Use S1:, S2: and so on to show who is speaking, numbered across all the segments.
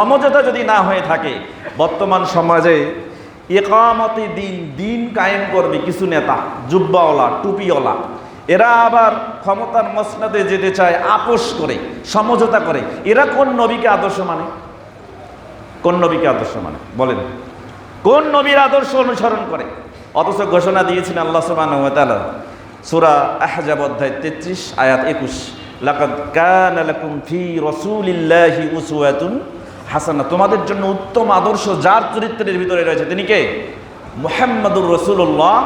S1: সমঝোতা যদি না হয়ে থাকে, বর্তমান সমাজে একামতি দিন দিন কায়েম করবে কিছু নেতা, জুব্বাওয়ালা, টুপিওয়ালা। এরা আবার ক্ষমতার মসনাদে যেতে চায়, আপোষ করে, সমঝোতা করে। এরা কোন নবীকে আদর্শ মানে? কোন নবীকে আদর্শ মানে? বলেন। কোন নবীর আদর্শ অনুসরণ করে? অথচ ঘোষণা দিয়েছেন আল্লাহ তাআলা, সূরা আহজাব অধ্যায় 33 আয়াত 21 লাকাদ কানা লাকুম ফি রাসূলিল্লাহি উসওয়াতুন হাসানা তোমাদের জন্য উত্তম আদর্শ যার চরিত্রের ভিতরে রয়েছে, তিনি কে? মুহাম্মাদুর রাসূলুল্লাহ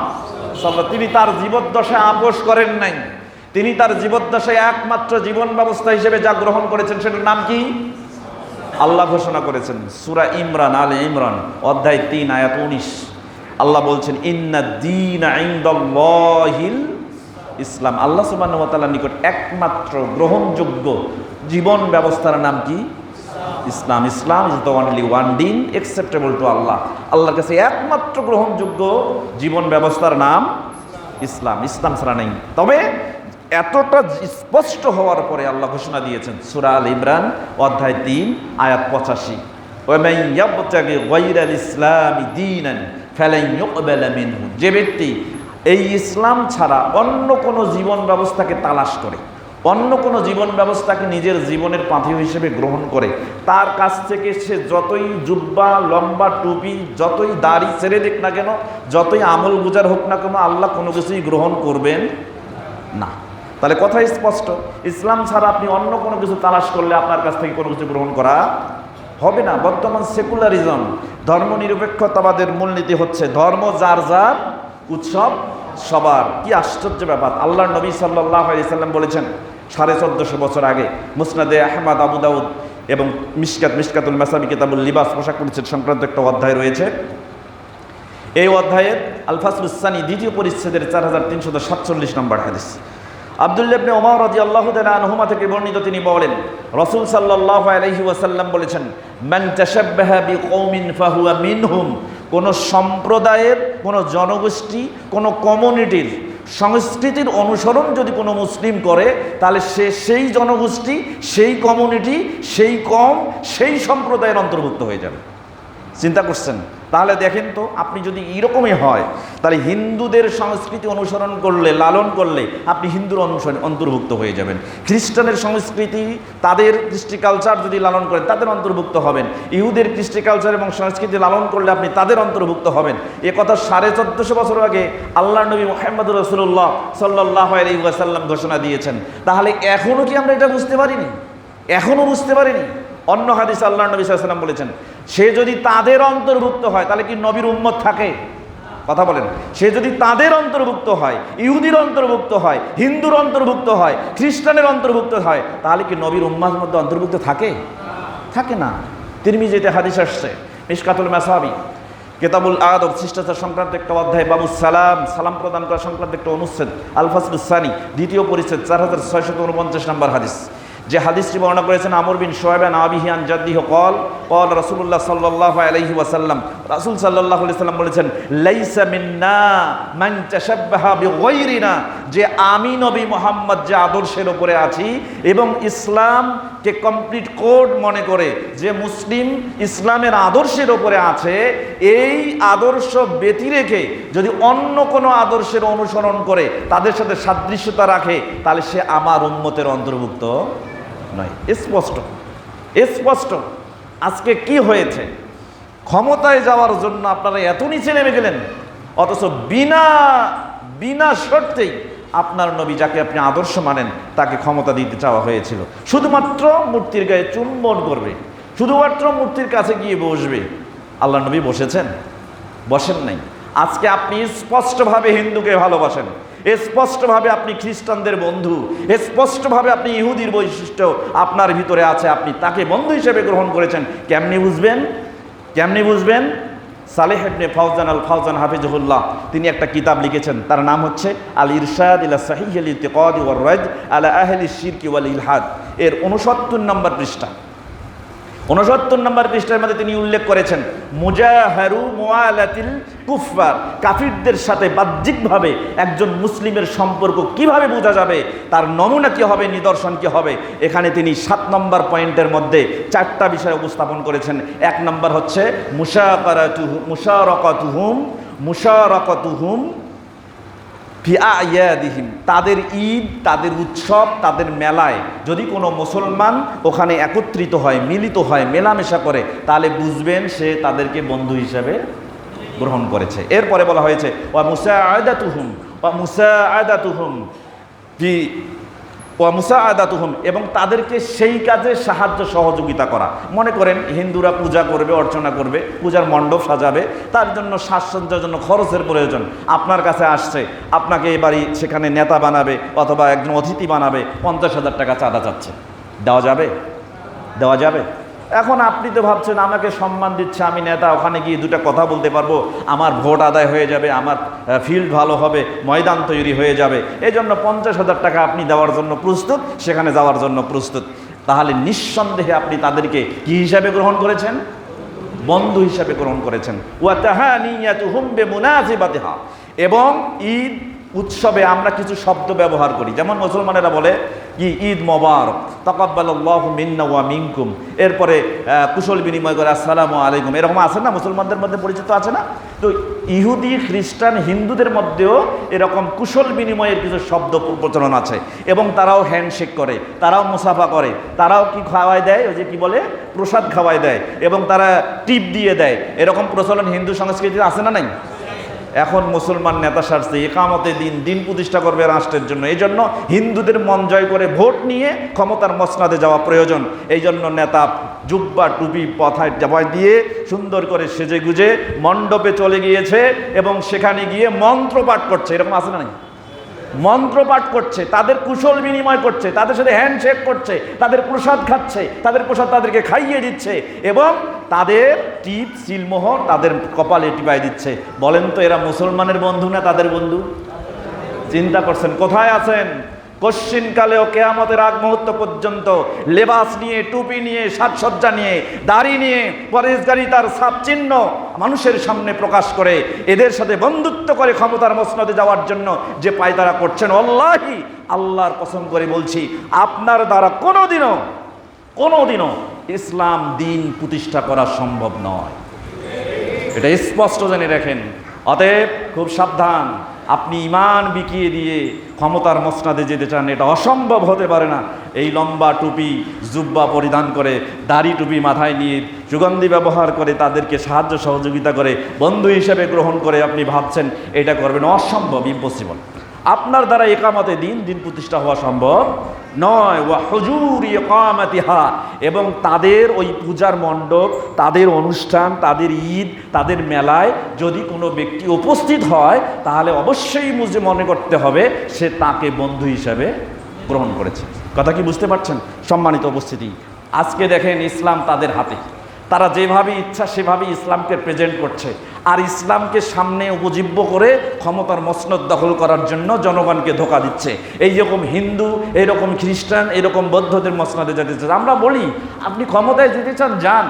S1: সাল্লাল্লাহু তিনি তার জীবদ্দশায় আপোষ করেন নাই। তিনি তার জীবদ্দশায় একমাত্র জীবন ব্যবস্থা হিসেবে যা গ্রহণ করেছেন, সেটার নাম কি? আল্লাহ ঘোষণা করেছেন, সুরা ইমরান, আলে ইমরান, অধ্যায় তিন, আয়াত উনিশ। আল্লাহ বলছেন, ইন্না দিন ইসলাম। আল্লাহ ওয়া নিকট একমাত্র গ্রহণযোগ্য জীবন ব্যবস্থার নাম কি? Islam Islam is the only one দিন একসেপ্টেবল টু আল্লাহ আল্লাহর কাছে একমাত্র গ্রহণযোগ্য জীবন ব্যবস্থার নাম ইসলাম। ইসলাম ছাড়া নেই। তবে এতটা স্পষ্ট হওয়ার পরে আল্লাহ ঘোষণা দিয়েছেন, সুরা আল ইমরান, অধ্যায় তিন, আয়াত পঁচাশি। যে ব্যক্তি এই ইসলাম ছাড়া অন্য কোনো জীবন ব্যবস্থাকে তালাশ করে অন্য কোনো জীবন ব্যবস্থাকে নিজের জীবনের পাথি হিসেবে গ্রহণ করে। তার কাছ থেকে সে যতই জুব্বা, লম্বা টুপি, যতই দাড়ি ছেড়ে দিক না কেন, যতই আমল গুজার হোক না কেন, আল্লাহ কোনো কিছুই গ্রহণ করবেন না। তাহলে কথাই স্পষ্ট। ইসলাম ছাড়া আপনি অন্য কোনো কিছু তালাশ করলে আপনার কাছ থেকে কোনো কিছু গ্রহণ করা হবে না। বর্তমান সেকুলারিজম, ধর্মনিরপেক্ষতাবাদের মূলনীতি হচ্ছে ধর্ম যার যার উৎসব, সবার। কি আশ্চর্য ব্যাপার। আল্লাহ নবী সাল্লাহ সাল্লাম বলেছেন সাড়ে চোদ্দশো বছর আগে মুসনাদে আহমদ আবু দাউদ এবং মিসকাত মিসকাতুল মাসাবি কিতাবুল লিবাস পোশাক পরিচ্ছেদ সংক্রান্ত একটা অধ্যায় রয়েছে। এই অধ্যায়ের আলফাসুসানি দ্বিতীয় পরিচ্ছেদের চার হাজার তিনশত সাতচল্লিশ নম্বর হাদিস। আবদুল্লাবনে ওমর রদি আল্লাহ আনহুমা থেকে বর্ণিত তিনি বলেন, রসুল সাল্লাহ আলহি ওয়াসাল্লাম বলেছেন, মান তাশাব্বাহা বিকৌমিন ফাহুয়া মিনহুম কোনো সম্প্রদায়ের, কোনো জনগোষ্ঠী, কোনো কমিউনিটির সংস্কৃতির অনুসরণ যদি কোনো মুসলিম করে, তাহলে সে সেই জনগোষ্ঠী, সেই কমিউনিটি, সেই কম, সেই সম্প্রদায়ের অন্তর্ভুক্ত হয়ে যাবে। চিন্তা করছেন। তাহলে দেখেন তো, আপনি যদি এরকমই হয়, তাহলে হিন্দুদের সংস্কৃতি অনুসরণ করলে, লালন করলে, আপনি হিন্দুর অনুসরণ অন্তর্ভুক্ত হয়ে যাবেন। খ্রিস্টানের সংস্কৃতি, তাদের কৃষ্টি কালচার যদি লালন করেন, তাদের অন্তর্ভুক্ত হবেন। ইহুদের কৃষ্টি কালচার এবং সংস্কৃতি লালন করলে আপনি তাদের অন্তর্ভুক্ত হবেন। এ কথা সাড়ে চোদ্দশো বছর আগে আল্লাহ নবী মোহাম্মদ রসুল্লাহ সাল্লাহ আলী ওয়াসাল্লাম ঘোষণা দিয়েছেন। তাহলে এখনও কি আমরা এটা বুঝতে পারিনি? এখনও বুঝতে পারিনি? অন্য হাদিস আল্লাহ নবী সাল্লাম বলেছেন, সে যদি তাদের অন্তর্ভুক্ত হয়, তাহলে কি নবীর উম্মত থাকে? কথা বলেন। সে যদি তাদের অন্তর্ভুক্ত হয়, ইহুদির অন্তর্ভুক্ত হয়, হিন্দুর অন্তর্ভুক্ত হয়, খ্রিস্টানের অন্তর্ভুক্ত হয়, তাহলে কি নবীর উম্মার মধ্যে অন্তর্ভুক্ত থাকে? থাকে না। তিরমি যেতে হাদিস আসছে, মিসকাতুল মাসাবি, কেতাবুল আদব, শিষ্টাচার সংক্রান্ত একটা অধ্যায় বাবু সালাম সালাম প্রদান করা সংক্রান্ত একটা অনুচ্ছেদ আলফাসুল সানি, দ্বিতীয় পরিচ্ছেদ, চার হাজার ছয়শত উনপঞ্চাশ নম্বর হাদিস। যে হাদিসটি বর্ণনা করেছেন আমর বিন সোহেবান আবিহিয়ান জাদ্দিহ কল কল রসুল্লাহ সাল্লাহ আলহি ওয়াসাল্লাম। রাসুল সাল্লাহ সাল্লাম বলেছেন, লাইসা মিন্না মান যে আমি নবী মোহাম্মদ যে আদর্শের উপরে আছি এবং ইসলামকে কমপ্লিট কোড মনে করে যে মুসলিম ইসলামের আদর্শের উপরে আছে, এই আদর্শ ব্যতি রেখে যদি অন্য কোনো আদর্শের অনুসরণ করে, তাদের সাথে সাদৃশ্যতা রাখে, তাহলে সে আমার উন্মতের অন্তর্ভুক্ত। নয় স্পষ্ট। স্পষ্ট। আজকে কি হয়েছে? ক্ষমতায় যাওয়ার জন্য আপনারা এত নিচে নেমে গেলেন, অথচ বিনা বিনা শর্তেই আপনার নবী যাকে আপনি আদর্শ মানেন, তাকে ক্ষমতা দিতে চাওয়া হয়েছিল। শুধুমাত্র মূর্তির গায়ে চুম্বন করবে, শুধুমাত্র মূর্তির কাছে গিয়ে বসবে। আল্লাহ নবী বসেছেন? বসেন নাই। আজকে আপনি স্পষ্টভাবে হিন্দুকে ভালোবাসেন। স্পষ্টভাবে আপনি খ্রিস্টানদের বন্ধু স্পষ্টভাবে আপনি ইহুদির বৈশিষ্ট্য আপনার ভিতরে আছে। আপনি তাকে বন্ধু হিসেবে গ্রহণ করেছেন। কেমনি বুঝবেন? কেমনি বুঝবেন? Saleh ibn Fawzan al Fawzan হাফিজহুল্লাহ, তিনি একটা কিতাব লিখেছেন। তার নাম হচ্ছে আল ইরশাদ ইলা সাহিহ আল ইতিকাদ ওয়ার রাজ আলা আহলি শিরকি ওয়াল ইলহাদ। এর উনসত্তর নম্বর পৃষ্ঠা। উনসত্তর নম্বর পৃষ্ঠার মধ্যে তিনি উল্লেখ করেছেন, মুজাহারু মোয়ালাতিল কুফার কাফিরদের সাথে বাহ্যিকভাবে একজন মুসলিমের সম্পর্ক কীভাবে বোঝা যাবে, তার নমুনা কী হবে, নিদর্শন কী হবে? এখানে তিনি সাত নম্বর পয়েন্টের মধ্যে চারটা বিষয় উপস্থাপন করেছেন। এক নম্বর হচ্ছে, মুশাকারাতুহু, মুশারকাতুহুম মুশারকাতুহুম ফি আয়াদিহিম। তাদের ঈদ, তাদের উৎসব, তাদের মেলায় যদি কোনো মুসলমান ওখানে একত্রিত হয়, মিলিত হয়, মেলামেশা করে, তাহলে বুঝবেন সে তাদেরকে বন্ধু হিসাবে গ্রহণ করেছে। এরপরে বলা হয়েছে, ওয়া মুসা আয়দা তুহুম ওয়া মুসা আয়দাতুহুম ফি এবং তাদেরকে সেই কাজে সাহায্য সহযোগিতা করা। মনে করেন, হিন্দুরা পূজা করবে, অর্চনা করবে, পূজার মণ্ডপ সাজাবে, তার জন্য সাজসজ্জার জন্য খরচের প্রয়োজন। আপনার কাছে আসছে, আপনাকে এবারই সেখানে নেতা বানাবে, অথবা একজন অতিথি বানাবে, পঞ্চাশ হাজার টাকা চাঁদা চাচ্ছে। দেওয়া যাবে? দেওয়া যাবে? এখন আপনি তো ভাবছেন, আমাকে সম্মান দিচ্ছে, আমি নেতা, ওখানে গিয়ে দুটো কথা বলতে পারব। আমার ভোট আদায় হয়ে যাবে, আমার ফিল্ড ভালো হবে, ময়দান তৈরি হয়ে যাবে। এই জন্য পঞ্চাশ হাজার টাকা আপনি দেওয়ার জন্য প্রস্তুত, সেখানে যাওয়ার জন্য প্রস্তুত। তাহলে নিঃসন্দেহে আপনি তাদেরকে কি হিসাবে গ্রহণ করেছেন? বন্ধু হিসাবে গ্রহণ করেছেন। ওয়া এবং ঈদ উৎসবে আমরা কিছু শব্দ ব্যবহার করি। যেমন মুসলমানেরা বলে কি ঈদ মোবারক তকাব্বাল্লাহু মিন্না ওয়া মিনকুম। এরপরে কুশল বিনিময় করে, আসসালামু আলাইকুম। এরকম আছে না? মুসলমানদের মধ্যে পরিচিত আছে না? তো ইহুদি, খ্রিস্টান, হিন্দুদের মধ্যেও এরকম কুশল বিনিময়ের কিছু শব্দ প্রচলন আছে। এবং তারাও হ্যান্ডশেক করে, তারাও মুসাফা করে, তারাও কি খাওয়ায় দেয়? ওই যে কি বলে? প্রসাদ খাওয়ায় দেয়। এবং তারা টিপ দিয়ে দেয়। এরকম প্রচলন হিন্দু সংস্কৃতিতে আছে না নাই? এখন মুসলমান নেতা সারছে, একামতে দিন দিন প্রতিষ্ঠা করবে রাষ্ট্রের জন্য। এই জন্য হিন্দুদের মন জয় করে ভোট নিয়ে ক্ষমতার মসনাদে যাওয়া প্রয়োজন। এই জন্য নেতা জুব্বা টুপি পথায় জামায় দিয়ে সুন্দর করে সেজে গুজে মণ্ডপে চলে গিয়েছে এবং সেখানে গিয়ে মন্ত্র পাঠ করছে। এরকম আছে না মন্ত্র পাঠ করছে, তাদের কুশল বিনিময় করছে, তাদের সাথে হ্যান্ডশেক করছে, তাদের প্রসাদ খাচ্ছে, তাদের প্রসাদ তাদেরকে খাইয়ে দিচ্ছে এবং তাদের টিপ, সিলমোহর তাদের কপালে টিপাই দিচ্ছে। বলেন তো, এরা মুসলমানের বন্ধু না তাদের বন্ধু? চিন্তা করছেন, কোথায় আছেন? কশ্চিনকালেও কেয়ামতের আগ মুহূর্ত পর্যন্ত লেবাস নিয়ে, টুপি নিয়ে, সাজসজ্জা নিয়ে, দাড়ি নিয়ে পরেশগারিতার চিহ্ন মানুষের সামনে প্রকাশ করে, এদের সাথে বন্ধুত্ব করে ক্ষমতার মসনদে যাওয়ার জন্য যে পায়তারা করছেন অল্লাহি আল্লাহর কসম করে বলছি, আপনার দ্বারা কোনোদিনও কোনোদিনও ইসলাম দিন প্রতিষ্ঠা করা সম্ভব নয়। এটা স্পষ্ট জেনে রাখেন। অতএব খুব সাবধান, আপনি ইমান বিকিয়ে দিয়ে ক্ষমতার মসনাদে যেতে চান, এটা অসম্ভব হতে পারে না। এই লম্বা টুপি জুব্বা পরিধান করে, দাড়ি টুপি মাথায় নিয়ে সুগন্ধি ব্যবহার করে, তাদেরকে সাহায্য সহযোগিতা করে, বন্ধু হিসেবে গ্রহণ করে আপনি ভাবছেন, এটা করবেন অসম্ভব ইম্পসিবল আপনার দ্বারা একামতে দিন দিন প্রতিষ্ঠা হওয়া সম্ভব নয়। ওয়া হুজুর ইকামাতিহা, এবং তাদের ওই পূজার মণ্ডপ, তাদের অনুষ্ঠান, তাদের ঈদ, তাদের মেলায় যদি কোনো ব্যক্তি উপস্থিত হয়, তাহলে অবশ্যই মুঝে মনে করতে হবে সে তাকে বন্ধু হিসাবে গ্রহণ করেছে। কথা কি বুঝতে পারছেন? সম্মানিত উপস্থিতি। আজকে দেখেন ইসলাম তাদের হাতে। তারা যেভাবে ইচ্ছা সেভাবে ইসলামকে প্রেজেন্ট করছে। আর ইসলামকে সামনে উপজীব্য করে ক্ষমতার মসনদ দখল করার জন্য জনগণকে ধোকা দিচ্ছে। এই রকম হিন্দু এইরকম খ্রিস্টান এরকম বৌদ্ধদের মসনদে যেতে চান আমরা বলি, আপনি ক্ষমতায় যেতে চান, যান।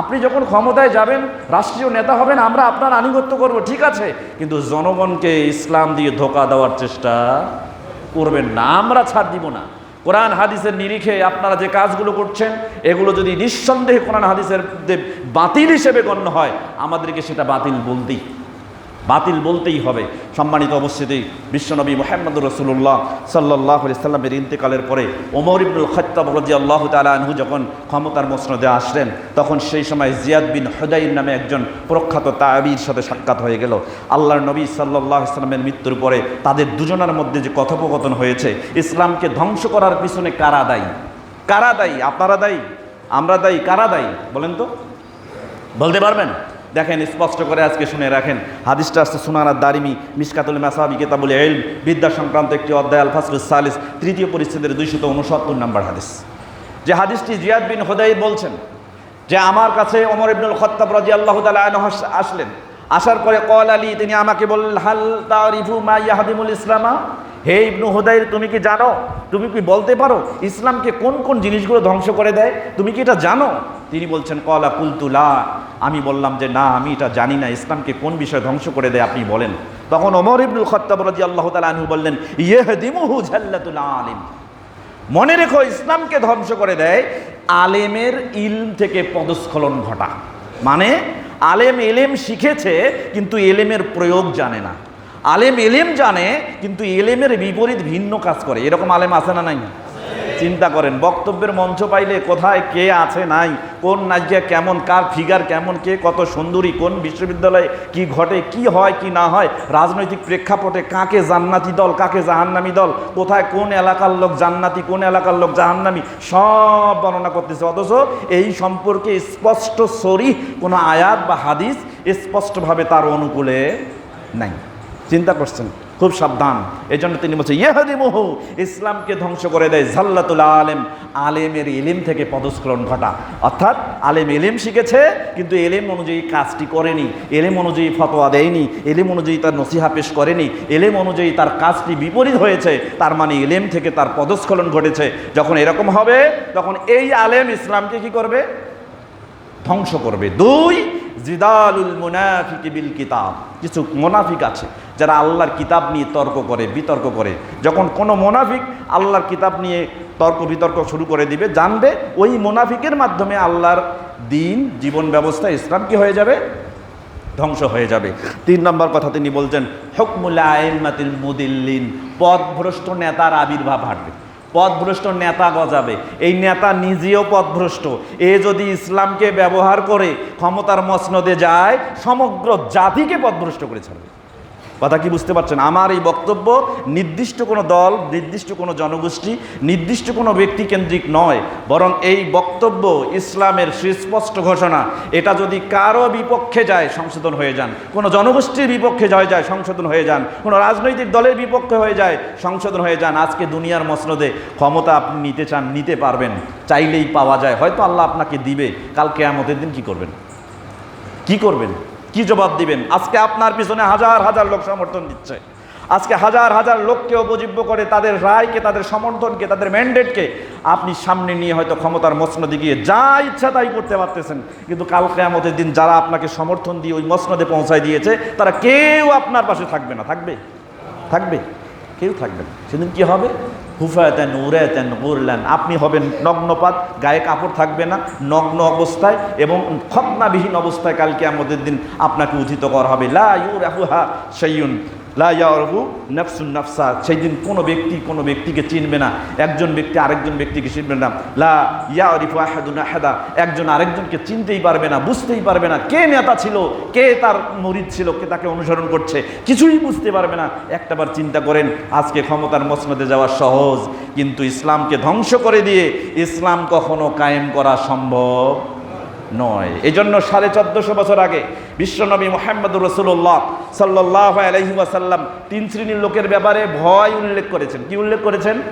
S1: আপনি যখন ক্ষমতায় যাবেন, রাষ্ট্রীয় নেতা হবেন, আমরা আপনার আনুগত্য করব, ঠিক আছে। কিন্তু জনগণকে ইসলাম দিয়ে ধোকা দেওয়ার চেষ্টা করবেন না, আমরা ছাড় দিব না। কোরআন হাদিসের নিরিখে আপনারা যে কাজগুলো করছেন, এগুলো যদি নিঃসন্দেহে কোরআন হাদিসের বাতিল হিসেবে গণ্য হয়, আমাদেরকে সেটা বাতিল বলতেই বাতিল বলতেই হবে। সম্মানিত অবস্থিতি বিশ্বনবী মোহাম্মদ রসুল্লাহ সাল্লাহ সাল্লামের ইন্তেকালের পরে ওমর ইবনুল খত্তাব রাজি আল্লাহ তালু যখন ক্ষমতার মসনদে আসলেন, তখন সেই সময় জিয়াদ বিন হদাইন নামে একজন প্রখ্যাত তাবির সাথে সাক্ষাৎ হয়ে গেল। আল্লাহর নবী সাল্লাহ ইসলামের মৃত্যুর পরে তাদের দুজনের মধ্যে যে কথোপকথন হয়েছে, ইসলামকে ধ্বংস করার পিছনে কারা দায়ী? কারা দায়ী? আপনারা দায়ী? আমরা দায়ী? কারা দায়ী? বলেন তো। বলতে পারবেন? দেখেন, স্পষ্ট করে আজকে শুনে রাখেন। হাদিসটা আসছে সুনানার দারিমি মিসকাতুল মাসাবি কেতাবুল এল বিদ্যা সংক্রান্ত একটি অধ্যায় আল ফাসরুল সালিস, তৃতীয় পরিচ্ছেদের দুইশত উনসত্তর নম্বর হাদিস। যে হাদিসটি জিয়াদ বিন হোদাই বলছেন, যে আমার কাছে ওমর ইবনুল খত্তাব রাজি আল্লাহ তালা আসলেন। আসার পরে কল আলী, তিনি আমাকে বললেন, হাল তারিফু মা ইয়াহাদিমুল ইসলামা? হে ইবনু হুদাইর, তুমি কি জানো? তুমি কি বলতে পারো ইসলামকে কোন কোন জিনিসগুলো ধ্বংস করে দেয়? তুমি কি এটা জানো? তিনি বলছেন, কলা কুলতুলা আমি বললাম যে, না, আমি এটা জানি না, ইসলামকে কোন বিষয়ে ধ্বংস করে দেয় আপনি বলেন। তখন অমর ইবনুল খত্তাব রাজি আল্লাহ তালা বললেন ইয়েহদিমুহু ঝাল্লাতুল আলিম। মনে রেখো, ইসলামকে ধ্বংস করে দেয় আলেমের ইলম থেকে পদস্খলন ঘটা। মানে আলেম এলেম শিখেছে, কিন্তু এলেমের প্রয়োগ জানে না। আলেম এলেম জানে, কিন্তু এলেমের বিপরীত ভিন্ন কাজ করে। এরকম আলেম আছে না নাই? চিন্তা করেন, বক্তব্যের মঞ্চ পাইলে কোথায় কে আছে নাই, কোন নাজিয়া কেমন, কার ফিগার কেমন, কে কত সুন্দরী, কোন বিশ্ববিদ্যালয়ে কি ঘটে, কি হয়, কি না হয়, রাজনৈতিক প্রেক্ষাপটে কাকে জান্নাতি দল, কাকে জাহান্নামি দল, কোথায় কোন এলাকার লোক জান্নাতি, কোন এলাকার লোক জাহান্নামি, সব বর্ণনা করতেছে। অথচ এই সম্পর্কে স্পষ্ট সরি কোনো আয়াত বা হাদিস স্পষ্টভাবে তার অনুকূলে নাই। চিন্তা করছেন, খুব সাবধান। এই জন্য তিনি বলছেন ইহাদি মোহ ইসলামকে ধ্বংস করে দেয় জাল্লাতুল আলেম। আলেমের এলিম থেকে পদস্খলন ঘটা। অর্থাৎ আলেম এলিম শিখেছে, কিন্তু এলেম অনুযায়ী কাজটি করেনি। এলেম অনুযায়ী ফতোয়া দেয়নি। এলেম অনুযায়ী তার নসিহা পেশ করেনি। এলেম অনুযায়ী তার কাজটি বিপরীত হয়েছে। তার মানে এলেম থেকে তার পদস্খলন ঘটেছে। যখন এরকম হবে, তখন এই আলেম ইসলামকে কি করবে? ধ্বংস করবে। দুই, জিদালুল মুনাফিকি বিল কিতাব। কিছু মোনাফিক আছে যারা আল্লাহর কিতাব নিয়ে তর্ক করে, বিতর্ক করে। যখন কোনো মোনাফিক আল্লাহর কিতাব নিয়ে তর্ক, বিতর্ক শুরু করে দিবে, জানবে ওই মোনাফিকের মাধ্যমে আল্লাহর দিন, জীবন ব্যবস্থা, ইসলাম কি হয়ে যাবে? ধ্বংস হয়ে যাবে। তিন নম্বর কথা তিনি বলছেন হকমুল্লা আইমাতিল মুদিল্লিন। পথভ্রষ্ট নেতার আবির্ভাব ঘটবে পথভ্রষ্ট নেতা গজাবে। এই নেতা নিজেও পথভ্রষ্ট। এ যদি ইসলামকে ব্যবহার করে ক্ষমতার মসনদে যায়, সমগ্র জাতিকে পথভ্রষ্ট করে ছাড়বে। কথা কি বুঝতে পারছেন? আমার এই বক্তব্য নির্দিষ্ট কোনো দল, নির্দিষ্ট কোনো জনগোষ্ঠী, নির্দিষ্ট কোনো ব্যক্তি কেন্দ্রিক নয়, বরং এই বক্তব্য ইসলামের সুস্পষ্ট ঘোষণা। এটা যদি কারও বিপক্ষে যায়, সংশোধন হয়ে যান। কোনো জনগোষ্ঠীর বিপক্ষে হয়ে যায়, সংশোধন হয়ে যান। কোনো রাজনৈতিক দলের বিপক্ষে হয়ে যায়, সংশোধন হয়ে যান। আজকে দুনিয়ার মসনদে ক্ষমতা আপনি নিতে চান, নিতে পারবেন। চাইলেই পাওয়া যায়। হয়তো আল্লাহ আপনাকে দিবে। কালকে আমাদের দিন কি করবেন? কি করবেন? কি জবাব দিবেন? আজকে আপনার পিছনে হাজার হাজার লোক সমর্থন দিচ্ছে। আজকে হাজার হাজার লোককে উপজীব্য করে তাদের রায়কে, তাদের সমর্থনকে, তাদের ম্যান্ডেটকে আপনি সামনে নিয়ে হয়তো ক্ষমতার মসনদে গিয়ে যা ইচ্ছা তাই করতে পারতেছেন। কিন্তু কাল কেয়ামতের দিন যারা আপনাকে সমর্থন দিয়ে ওই মসনদে পৌঁছায় দিয়েছে, তারা কেউ আপনার পাশে থাকবে না। থাকবে? থাকবে? কেউ থাকবে না। সেদিন কি হবে? হুফায়তেন উরেতেন উরলেন আপনি হবেন নগ্নপাত, গায়ে কাপড় থাকবে না, নগ্ন অবস্থায় এবং খতনাবিহীন অবস্থায় কালকে আমাদের দিন আপনাকে উদ্ধিত করা হবে। লা ইউরাহুহা শাইউন। লা ইয়ারহু নাফসুন নাফসা সেই দিন কোনো ব্যক্তি কোনো ব্যক্তিকে চিনবে না। একজন ব্যক্তি আরেকজন ব্যক্তিকে চিনবে না। লা আহাদুন আহাদা, একজন আরেকজনকে চিনতেই পারবে না, বুঝতেই পারবে না কে নেতা ছিল, কে তার মরিদ ছিল, কে তাকে অনুসরণ করছে, কিছুই বুঝতে পারবে না। একটাবার চিন্তা করেন, আজকে ক্ষমতার মসনদে যাওয়া সহজ, কিন্তু ইসলামকে ধ্বংস করে দিয়ে ইসলাম কখনো কায়েম করা সম্ভব নয়। এজন্য সাড়ে চোদ্দশো বছর আগে বিশ্বনবী মোহাম্মদুর রসুল্লাহ সাল্লাহ আলহি সাল্লাম তিন শ্রেণির লোকের ব্যাপারে ভয় উল্লেখ করেছেন। কি উল্লেখ করেছেন?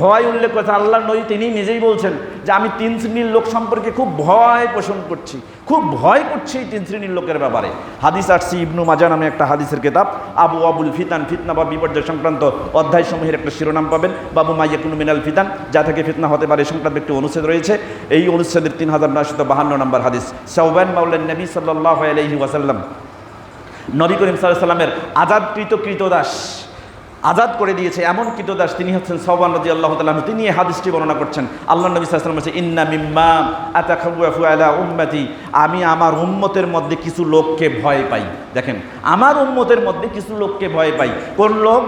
S1: ভয় উল্লেখ করেছেন আল্লাহ নবী তিনি নিজেই বলছেন যে, আমি তিন শ্রেণির লোক সম্পর্কে খুব ভয় পোষণ করছি। খুব ভয় করছি এই তিন শ্রেণির লোকের ব্যাপারে। হাদিস আসছি ইবনু মাজা নামে একটা হাদিসের কেতাব। আবু আবুল ফিতান, ফিতনা বা বিপর্যয় সংক্রান্ত অধ্যায় সমূহের একটা শিরোনাম পাবেন। বাবু মাইয়াকুন মিনাল ফিতান, যা থেকে ফিতনা হতে পারে সংক্রান্ত একটি অনুচ্ছেদ রয়েছে। এই অনুচ্ছেদের তিন হাজার নয়শত বাহান্ন নম্বর হাদিস। সৌবান মাউলেন নবী সাল্লাহ আলহি ওয়াসাল্লাম, নবী করিম সাল্লামের আজাদকৃত কৃতদাস আজাদ করে দিয়েছে এমন কৃতদাস তিনি হচ্ছেন সৌবান রাজি আল্লাহ তালাহ তিনি এই হাদিসটি বর্ণনা করছেন। আল্লাহ নবী সাল্লাম বলছে ইন্না মিম্মা আলা উম্মতি। আমি আমার উম্মতের মধ্যে কিছু লোককে ভয় পাই। দেখেন, আমার উম্মতের মধ্যে কিছু লোককে ভয় পাই। কোন লোক?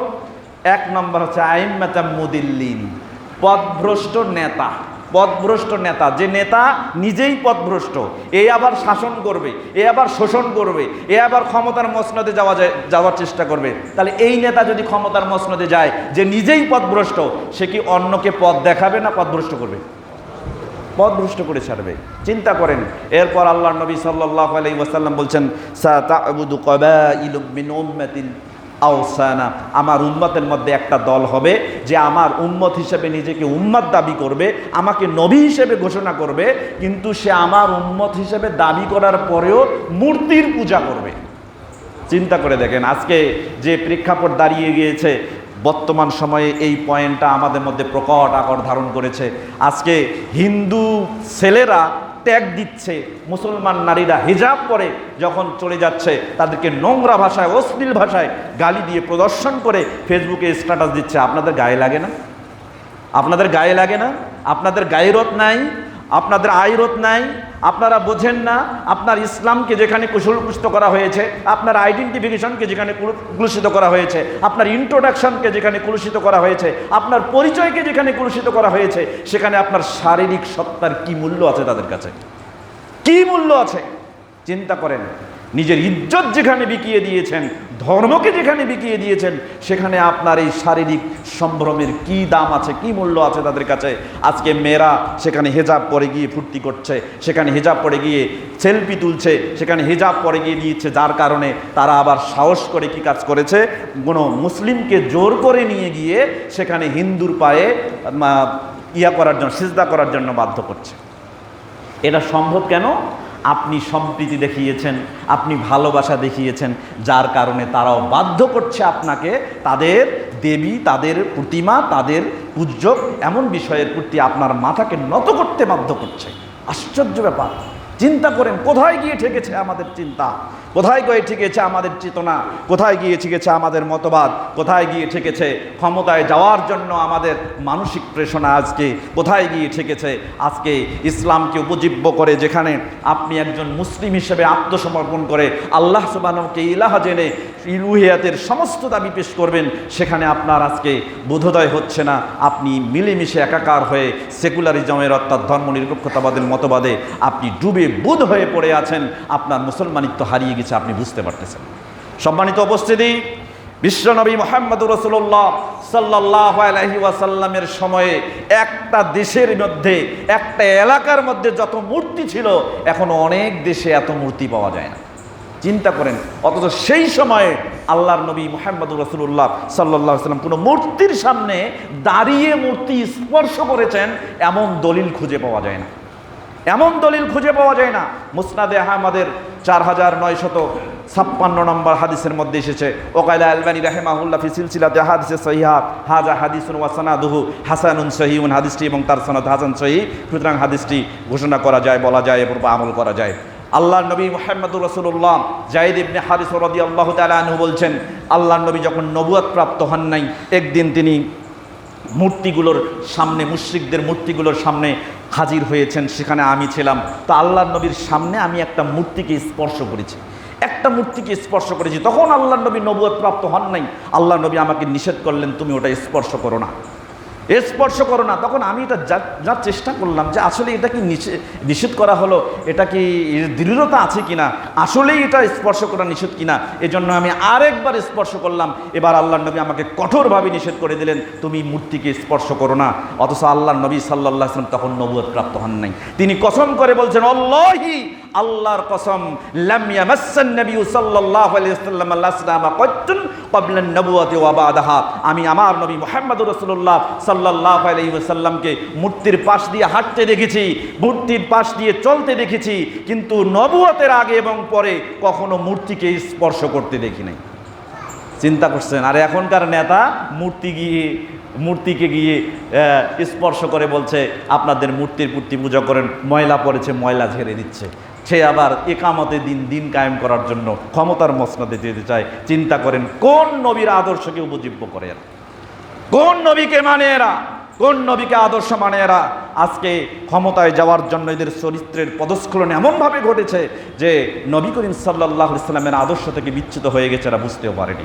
S1: এক নম্বর হচ্ছে আইম্মাতাম মুদিল্লিন, পদভ্রষ্ট নেতা। পথভ্রষ্ট নেতা। যে নেতা নিজেই পথভ্রষ্ট, এ আবার শাসন করবে, এ আবার শোষণ করবে, এ আবার ক্ষমতার মসনদে যাওয়া যায়, যাওয়ার চেষ্টা করবে। তাহলে এই নেতা যদি ক্ষমতার মসনদে যায়, যে নিজেই পথভ্রষ্ট, সে কি অন্যকে পথ দেখাবে না পথভ্রষ্ট করবে? পথভ্রষ্ট করে ছাড়বে। চিন্তা করেন। এরপর আল্লাহ নবী সাল্লাহ আলাই ওয়াসাল্লাম বলছেন সা তাবুদু কবাইলু মিন উম্মাতিন আওসানা, আমার উম্মতের মধ্যে একটা দল হবে যে আমার উম্মত হিসেবে নিজেকে উম্মত দাবি করবে, আমাকে নবী হিসেবে ঘোষণা করবে, কিন্তু সে আমার উম্মত হিসেবে দাবি করার পরেও মূর্তির পূজা করবে। চিন্তা করে দেখেন, আজকে যে প্রেক্ষাপট দাঁড়িয়ে গিয়েছে, বর্তমান সময়ে এই পয়েন্টটা আমাদের মধ্যে প্রকট আকর ধারণ করেছে। আজকে হিন্দু ছেলেরা ট্যাগ দিচ্ছে মুসলমান নারীরা হিজাব পরে যখন চলে যাচ্ছে, তাদেরকে নোংরা ভাষায়, অশ্লীল ভাষায় গালি দিয়ে প্রদর্শন করে ফেসবুকে স্ট্যাটাস দিচ্ছে। আপনাদের গায়ে লাগে না? আপনাদের গায়ে লাগে না? আপনাদের গায়ে রত নাই? আপনাদের আইরত নাই, আপনারা বোঝেন না, আপনার ইসলামকে যেখানে কুশলপুষ্ট করা হয়েছে, আপনার আইডেন্টিফিকেশনকে যেখানে কুল- কুলুষিত করা হয়েছে, আপনার ইন্ট্রোডাকশনকে যেখানে কুলুষিত করা হয়েছে, আপনার পরিচয়কে যেখানে কুলুষিত করা হয়েছে, সেখানে আপনার শারীরিক সত্তার কি মূল্য আছে তাদের কাছে? কি মূল্য আছে? চিন্তা করেন। নিজের ইজ্জত যেখানে বিকিয়ে দিয়েছেন, ধর্মকে যেখানে বিকিয়ে দিয়েছেন, সেখানে আপনার এই শারীরিক সম্ভ্রমের কি দাম আছে, কি মূল্য আছে তাদের কাছে? আজকে মেয়েরা সেখানে হেজাব পরে গিয়ে ফুর্তি করছে, সেখানে হেজাব পরে গিয়ে সেলফি তুলছে, সেখানে হেজাব পরে গিয়ে দিচ্ছে যার কারণে তারা আবার সাহস করে কি কাজ করেছে? কোনো মুসলিমকে জোর করে নিয়ে গিয়ে সেখানে হিন্দুর পায়ে ইয়া করার জন্য, সিজদা করার জন্য বাধ্য করছে। এটা সম্ভব কেন? আপনি সম্প্রীতি দেখিয়েছেন, আপনি ভালোবাসা দেখিয়েছেন, যার কারণে তারাও বাধ্য করছে আপনাকে তাদের দেবী, তাদের প্রতিমা, তাদের পূজ্য, এমন বিষয়ের প্রতি আপনার মাথাকে নত করতে বাধ্য করছে। আশ্চর্য ব্যাপার। চিন্তা করেন, কোথায় গিয়ে ঠেকেছে আমাদের চিন্তা? কোথায় গিয়ে ঠেকেছে আমাদের চেতনা? কোথায় গিয়ে ঠেকেছে আমাদের মতবাদ? কোথায় গিয়ে ঠেকেছে ক্ষমতায় যাওয়ার জন্য আমাদের মানসিক প্রেষণা আজকে? কোথায় গিয়ে ঠেকেছে আজকে ইসলামকে উপজীব্য করে যেখানে আপনি একজন মুসলিম হিসেবে আত্মসমর্পণ করে আল্লাহ সুবানকে ইলাহা জেনে ইলুহিয়াতের সমস্ত দাবি পেশ করবেন, সেখানে আপনার আজকে বোধোদয় হচ্ছে না। আপনি মিলেমিশে একাকার হয়ে সেকুলারিজমের অর্থাৎ ধর্ম নিরপেক্ষতাবাদের মতবাদে আপনি ডুবে বুধ হয়ে পড়ে আছেন, আপনার মুসলমানিত্ব হারিয়ে গেছে, আপনি বুঝতে পারতেছেন। সম্মানিত উপস্থিতি বিশ্বনবী মোহাম্মদ রসুল্লাহ সাল্লাহ আলহি ওয়াসাল্লামের সময়ে একটা দেশের মধ্যে, একটা এলাকার মধ্যে যত মূর্তি ছিল, এখন অনেক দেশে এত মূর্তি পাওয়া যায় না। চিন্তা করেন, অথচ সেই সময়ে আল্লাহর নবী মোহাম্মদ রসুল্লাহ সাল্লাহ সাল্লাম কোনো মূর্তির সামনে দাঁড়িয়ে মূর্তি স্পর্শ করেছেন, এমন দলিল খুঁজে পাওয়া যায় না। এমন দলিল খুঁজে পাওয়া যায় না। মুসনাদে আহমদের চার হাজার নয় শত ছাপ্পান্ন নম্বর হাদিসের মধ্যে এসেছে, ওকাইলা আলবানি রাহেমাহুল্লাহ ফি সিলসিলাতে হাদিসে সহিহা হাজা হাদিসুন ওয়াসানাদুহু হাসানুন সহিউন হাদিসটি এবং তার সনাদ হাসান সহি। সুতরাং হাদিসটি ঘোষণা করা যায়, বলা যায় এবং আমল করা যায়। আল্লাহ নবী মোহাম্মদুর রসুল্লাহ জাহিদ ইবনে হারিস রদি আল্লাহ তালু বলছেন আল্লাহ নবী যখন নবুয়াত প্রাপ্ত হন নাই, একদিন তিনি মূর্তিগুলোর সামনে, মুশ্রিকদের মূর্তিগুলোর সামনে হাজির হয়েছেন, সেখানে আমি ছিলাম। তো আল্লাহ নবীর সামনে আমি একটা মূর্তিকে স্পর্শ করেছি। একটা মূর্তিকে স্পর্শ করেছি। তখন আল্লাহ নবী নবুয় প্রাপ্ত হন নাই। আল্লাহ নবী আমাকে নিষেধ করলেন, তুমি ওটা স্পর্শ করো না। স্পর্শ করো না। তখন আমি এটা যার চেষ্টা করলাম যে আসলে এটা কি নিষে- নিষেধ করা হলো, এটা কি দৃঢ়তা আছে কিনা, আসলেই এটা স্পর্শ করা নিষেধ কিনা, এজন্য আমি আরেকবার স্পর্শ করলাম। এবার আল্লাহ নবী আমাকে কঠোরভাবে নিষেধ করে দিলেন, তুমি মূর্তিকে স্পর্শ করো না। অথচ আল্লাহ নবী সাল্লাহ আসলাম তখন নবুয়ত প্রাপ্ত হন নাই। তিনি কসম করে বলছেন অল্লাহি আল্লাহর কসম, লাম ইয়ামাসসান নবী সাল্লাল্লাহু আলাইহি ওয়াসাল্লাম আল-আসলামা কত্তুন ক্বাবলা আন-নবুওয়াতি ওয়া বাদাহা। আমি আমার নবী মোহাম্মদ রাসূলুল্লাহ সাল্লাল্লাহু আলাইহি ওয়াসাল্লামকে মূর্তির পাশ দিয়ে হাঁটতে দেখেছি, মূর্তির পাশ দিয়ে চলতে দেখেছি, কিন্তু নবুয়তের আগে এবং পরে কখনো মূর্তিকে স্পর্শ করতে দেখি নাই। চিন্তা করছেন, আর এখনকার নেতা মূর্তি গিয়ে, মূর্তিকে গিয়ে স্পর্শ করে বলছে, আপনাদের মূর্তির মূর্তি পূজা করেন, ময়লা পড়েছে, ময়লা ঝেড়ে দিচ্ছে। সে আবার একামতে দিন দিন কায়েম করার জন্য ক্ষমতার মসনাদে যেতে চায়। চিন্তা করেন, কোন নবীর আদর্শকে উপজীব্য করে এরা? কোন নবীকে মানে এরা? কোন নবীকে আদর্শ মানে এরা? আজকে ক্ষমতায় যাওয়ার জন্য এদের চরিত্রের পদস্খলন এমনভাবে ঘটেছে যে নবী করিম সাল্লাহ ইসলামের আদর্শ থেকে বিচ্যুত হয়ে গেছে এরা, বুঝতেও পারেনি।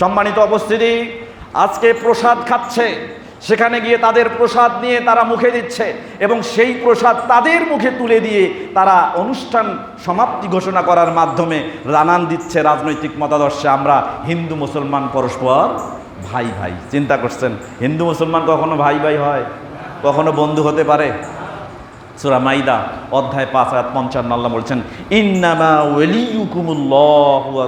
S1: সম্মানিত উপস্থিতি, আজকে প্রসাদ খাচ্ছে। সেখানে গিয়ে তাদের প্রসাদ নিয়ে তারা মুখে দিচ্ছে এবং সেই প্রসাদ তাদের মুখে তুলে দিয়ে তারা অনুষ্ঠান সমাপ্তি ঘোষণা করার মাধ্যমে রানান দিচ্ছে রাজনৈতিক মতাদর্শে। আমরা হিন্দু মুসলমান পরস্পর ভাই ভাই। চিন্তা করছেন, হিন্দু মুসলমান কখনো ভাই ভাই হয়, কখনো বন্ধু হতে পারে? সুরা মাইদা, অধ্যায় পাঁচ, আয়াত পঞ্চান্ন, আল্লাহ বলছেন, ইন্নামা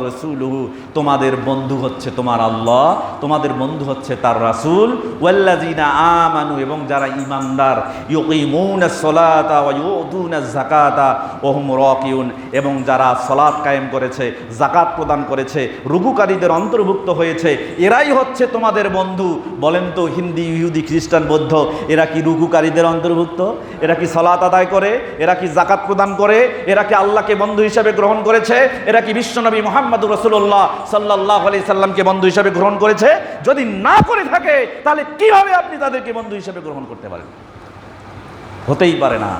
S1: রাসূলুহু তোমাদের বন্ধু হচ্ছে তোমার আল্লাহ, তোমাদের বন্ধু হচ্ছে তার রাসূল, ওয়াল্লাযিনা আমানু এবং যারা ইমানদার ইউকিমুনাস সালাতা ওয়া ইউতুনাজ যাকাতা ওয়া হুম রাকিউন এবং যারা সালাত কায়েম করেছে, যাকাত প্রদান করেছে, রুকুকারীদের অন্তর্ভুক্ত হয়েছে, এরাই হচ্ছে তোমাদের বন্ধু। বলেন তো, হিন্দি, ইহুদি, খ্রিস্টান, বৌদ্ধ, এরা কি রুকুকারীদের অন্তর্ভুক্ত? এরা কি সলাৎ সালাত আদায় করে, এরা কি জাকাত প্রদান করে, এরা কি আল্লাহকে বন্ধু হিসাবে গ্রহণ করেছে, এরা কি বিশ্বনবী মোহাম্মদ রসুল্লাহ সাল্লাহ আলি সাল্লামকে বন্ধু হিসাবে গ্রহণ করেছে? যদি না করে থাকে, তাহলে কীভাবে আপনি তাদেরকে বন্ধু হিসাবে গ্রহণ করতে পারেন? হতেই পারে না।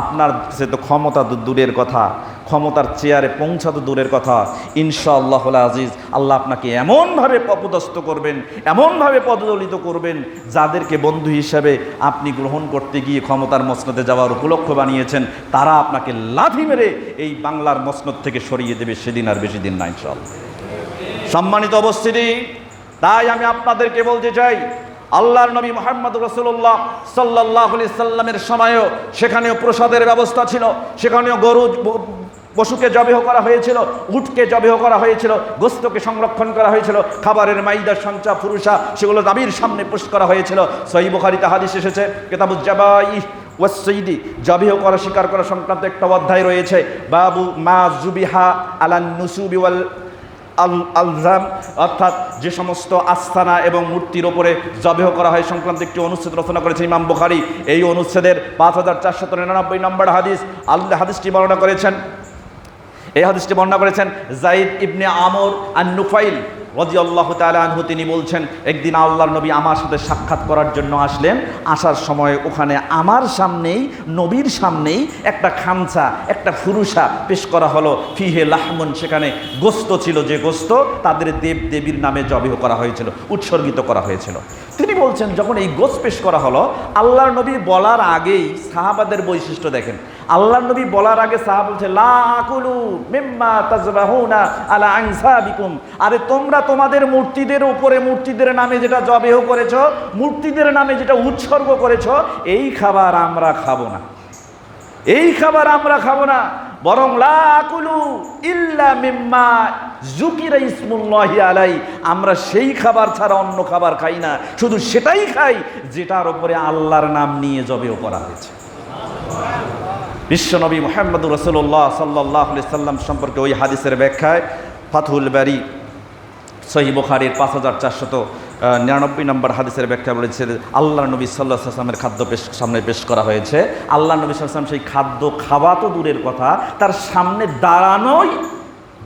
S1: আপনার সে তো ক্ষমতা তো দূরের কথা, ক্ষমতার চেয়ারে পৌঁছা তো দূরের কথা। ইনশাআল্লাহ আজিজ, আল্লাহ আপনাকে এমনভাবে পপদস্থ করবেন, এমনভাবে পদদলিত করবেন, যাদেরকে বন্ধু হিসাবে আপনি গ্রহণ করতে গিয়ে ক্ষমতার মসনদে যাওয়ার উপলক্ষ বানিয়েছেন, তারা আপনাকে লাথি মেরে এই বাংলার মসনদ থেকে সরিয়ে দেবে সেদিন আর বেশি দিন না ইনশাআল্লাহ। সম্মানিত অবস্থিতি তাই আমি আপনাদেরকে বলতে চাই আল্লাহর নবী মোহাম্মদ রসুল্লাহ সাল্লাহ সাল্লামের সময়ও সেখানেও প্রসাদের ব্যবস্থা ছিল, সেখানেও গরু পশুকে জবেহ করা হয়েছিল, উটকে জবেহ করা হয়েছিল, গোস্তকে সংরক্ষণ করা হয়েছিল, খাবারের মাইদার সঞ্চা ফুরুষা সেগুলো দাবির সামনে পুশ করা হয়েছিল। সহি বুখারিতে হাদিস এসেছে কেতাবুজ্জাবাই ওয়াসঈদি জবিহ করা স্বীকার করা সংক্রান্ত একটা অধ্যায় রয়েছে, বাবু মা জুবিহা আলান নুসুবি ওয়াল আল, আলজাম, অর্থাৎ যে সমস্ত আস্থানা এবং মূর্তির ওপরে জবেহ করা হয় সংক্রান্ত একটি অনুচ্ছেদ রচনা করেছে ইমাম বুখারি। এই অনুচ্ছেদের পাঁচ হাজার চারশত নিরানব্বই নম্বর হাদিস আল্লাহ হাদিসটি বর্ণনা করেছেন। এই হাদিসটি বর্ণনা করেছেন জাইদ ইবনে আমর আর নুফাইল রজি আল্লাহ আনহু তিনি বলছেন, একদিন আল্লাহর নবী আমার সাথে সাক্ষাৎ করার জন্য আসলেন। আসার সময় ওখানে আমার সামনেই, নবীর সামনেই একটা খামচা, একটা ফুরুষা পেশ করা হলো। ফিহে লাহমন, সেখানে গোস্ত ছিল যে গোস্ত, তাদের দেব দেবীর নামে জবেহ করা হয়েছিল, উৎসর্গিত করা হয়েছিল। তিনি বলছেন, যখন এই গোস পেশ করা হলো, আল্লাহর নবী বলার আগেই সাহাবাদের বৈশিষ্ট্য দেখেন। আল্লাহর নবী বলার আগে সাহা বলছে, লা আকুলু মিম্মা তাজবাহুনা আলা আনসাবিকুম। আরে তোমরা তোমাদের মূর্তিদের উপরে, মূর্তিদের নামে যেটা জবেহ করেছ, মূর্তিদের নামে যেটা উৎসর্গ করেছ, এই খাবার আমরা খাব না। এই খাবার আমরা খাব না। বরং লা আকুলু ইল্লা মিম্মা জুকিরা ইসমুল্লাহি আলাই। আমরা সেই খাবার ছাড়া অন্য খাবার খাই না। শুধু সেটাই খাই যেটার উপরে আল্লাহর নাম নিয়ে জবেও করা হয়েছে। বিশ্বনবী মোহাম্মদ রসুল্লাহ সাল্লাহ সাল্লাম সম্পর্কে ওই হাদিসের ব্যাখ্যায় ফাতহুল বারি সহি বুখারির পাঁচ হাজার চারশত নিরানব্বই নম্বর হাদিসের ব্যাখ্যা বলেছে আল্লাহ নবী সাল্লাহ আসলামের খাদ্য পেশ, সামনে পেশ করা হয়েছে। আল্লাহ নবী সাল্লাম সেই খাদ্য খাওয়া তো দূরের কথা, তার সামনে দাঁড়ানোই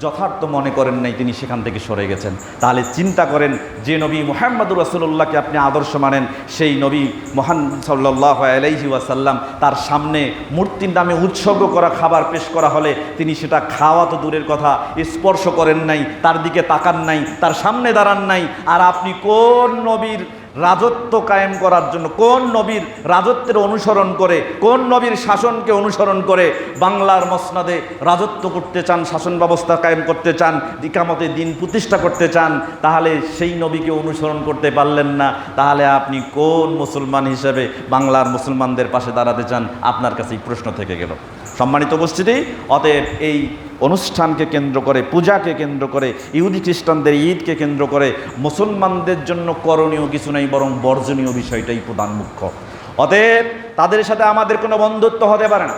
S1: যথার্থ মনে করেন নাই তিনি সেখান থেকে সরে গেছেন। তাহলে চিন্তা করেন যে নবী মোহাম্মদুর রসুল্লাহকে আপনি আদর্শ মানেন, সেই নবী মহান সাল্লাহ আলাইহি ওয়াসাল্লাম তার সামনে মূর্তির নামে উৎসর্গ করা খাবার পেশ করা হলে তিনি সেটা খাওয়া তো দূরের কথা, স্পর্শ করেন নাই, তার দিকে তাকান নাই, তার সামনে দাঁড়ান নাই, আর আপনি কোন নবীর রাজত্ব কায়েম করার জন্য, কোন নবীর রাজত্বের অনুসরণ করে, কোন নবীর শাসনকে অনুসরণ করে বাংলার মসনাদে রাজত্ব করতে চান, শাসন ব্যবস্থা কায়েম করতে চান দিকামতে দিন প্রতিষ্ঠা করতে চান, তাহলে সেই নবীকে অনুসরণ করতে পারলেন না। তাহলে আপনি কোন মুসলমান হিসেবে বাংলার মুসলমানদের পাশে দাঁড়াতে চান? আপনার কাছে এই প্রশ্ন থেকে গেল। সম্মানিত উপস্থিতি, অতএব এই অনুষ্ঠানকে কেন্দ্র করে, পূজাকে কেন্দ্র করে, ইহুদি খ্রিস্টানদের ঈদকে কেন্দ্র করে, মুসলমানদের জন্য করণীয় কিছু নেই, বরং বর্জনীয় বিষয়টাই প্রধান মুখ্য। অতএব তাদের সাথে আমাদের কোনো বন্ধুত্ব হতে পারে না।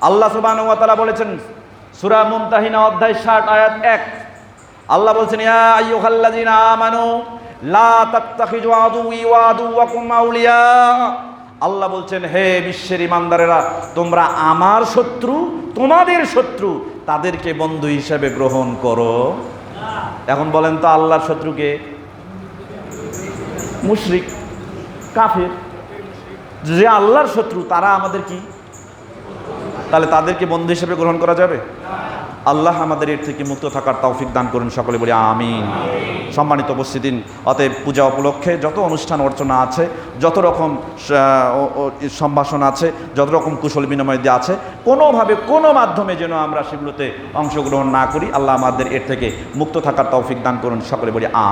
S1: আল্লাহ সুবাহ বলেছেন, সুরা মুমতাহিনা অধ্যায় ষাট, আয়াত এক। আল্লাহ বলছেন আল্লাহ বলছেন, হে বিশ্বের ইমানদারেরা তোমরা আমার শত্রু, তোমাদের শত্রু তাদেরকে বন্ধু হিসাবে গ্রহণ করো। এখন বলেন তো আল্লাহর শত্রুকে? মুশরিক, কাফের, যে আল্লাহর শত্রু, তারা আমাদের কি? তাহলে তাদেরকে বন্ধু হিসেবে গ্রহণ করা যাবে? আল্লাহ আমাদের এর থেকে মুক্ত থাকার তৌফিক দান করুন সকলে বলি, আমিন। সম্মানিত উপস্থিতিন, অতএব পূজা উপলক্ষে যত অনুষ্ঠান অর্চনা আছে, যত রকম সম্ভাষণ আছে, যত রকম কুশল বিনিময় দিয়ে আছে, কোনোভাবে, কোনো মাধ্যমে যেন আমরা সেগুলোতে অংশগ্রহণ না করি, আল্লাহ আমাদের এর থেকে মুক্ত থাকার তৌফিক দান করুন সকলে বলি আম